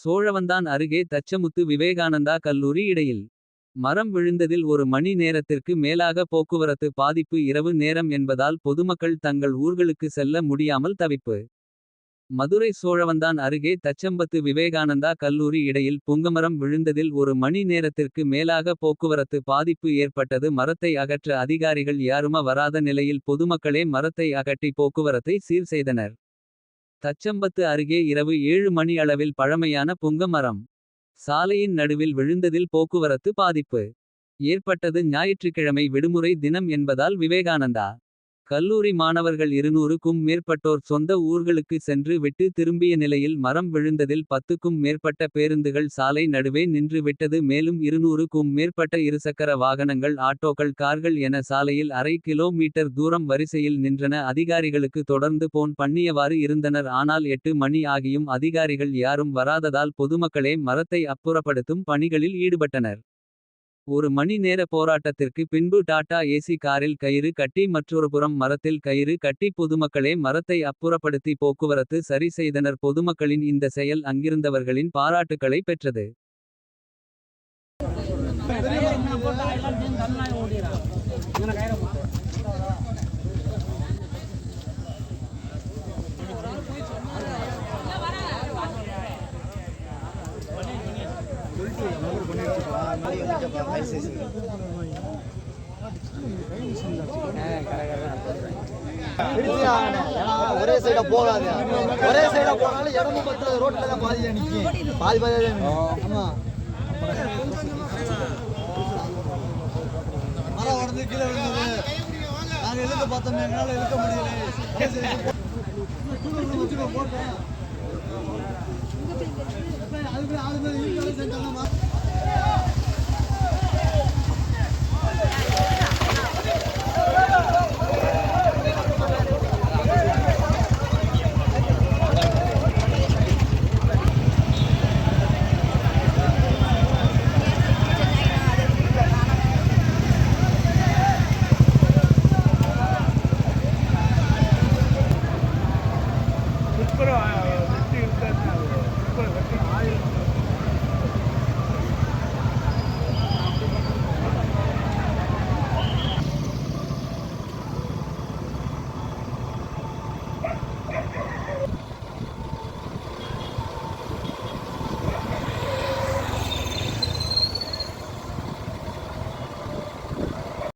சோழவந்தான் அருகே தச்சமுத்து விவேகானந்தா கல்லூரி இடையில். மரம் விழுந்ததில் ஒரு மணி நேரத்திற்கு மேலாக போக்குவரத்து பாதிப்பு இரவு நேரம் என்பதால் பொதுமக்கள் தங்கள் ஊர்களுக்கு செல்ல முடியாமல் தவிப்பு. மதுரை சோழவந்தான் அருகே தச்சம்பத்து விவேகானந்தா கல்லூரி இடையில் புங்கமரம் விழுந்ததில் ஒரு மணி நேரத்திற்கு மேலாக போக்குவரத்து பாதிப்பு ஏற்பட்டது மரத்தை அகற்ற அதிகாரிகள் யாரும வராத நிலையில் பொதுமக்களே மரத்தை அகட்டி போக்குவரத்தை சீர் செய்தனர். தச்சம்பத்து அருகே இரவு ஏழு மணி அளவில் பழமையான புங்க மரம். சாலையின் நடுவில் விழுந்ததில் போக்குவரத்து பாதிப்பு. ஏற்பட்டது ஞாயிற்றுக்கிழமை விடுமுறை தினம் என்பதால் விவேகானந்தா. கல்லூரி மாணவர்கள் இருநூறுக்கும் மேற்பட்டோர் சொந்த ஊர்களுக்கு சென்று விட்டு திரும்பிய நிலையில் மரம் விழுந்ததில் பத்துக்கும் மேற்பட்ட பேருந்துகள் சாலை நடுவே நின்று விட்டது. மேலும் இருநூறுக்கும் மேற்பட்ட இருசக்கர வாகனங்கள் ஆட்டோக்கள் கார்கள் என சாலையில் அரை கிலோமீட்டர் தூரம் வரிசையில் நின்றன. அதிகாரிகளுக்கு தொடர்ந்து போன் பண்ணியவாறு இருந்தனர். ஆனால் எட்டு மணி ஆகியும் அதிகாரிகள் யாரும் வராததால் பொதுமக்களே மரத்தை அப்புறப்படுத்தும் பணிகளில் ஈடுபட்டனர். ஒரு மணி நேர போராட்டத்திற்கு பின்பு டாடா ஏசி காரில் கயிறு கட்டி மற்றொருபுறம் மரத்தில் கயிறு கட்டி பொதுமக்களே மரத்தை அப்புறப்படுத்தி போக்குவரத்து சரி செய்தனர் பொதுமக்களின் இந்த செயல் அங்கிருந்தவர்களின் பாராட்டுக்களை பெற்றது. ஒரே சைடா போகாது. ஒரே சைடா போனாலும் இடமும் பத்து ரோட்ல தான் பாதி நிற்கும் பாதி பாதி தான் ஆமா. மரம் உடஞ்சு கீழே விழுந்தது. நாங்க இழுக்க பார்த்தோம் எங்களால இழுக்க முடியல. போட்டேன். அதுக்கு அதுக்கு இழுக்க செஞ்சாலும்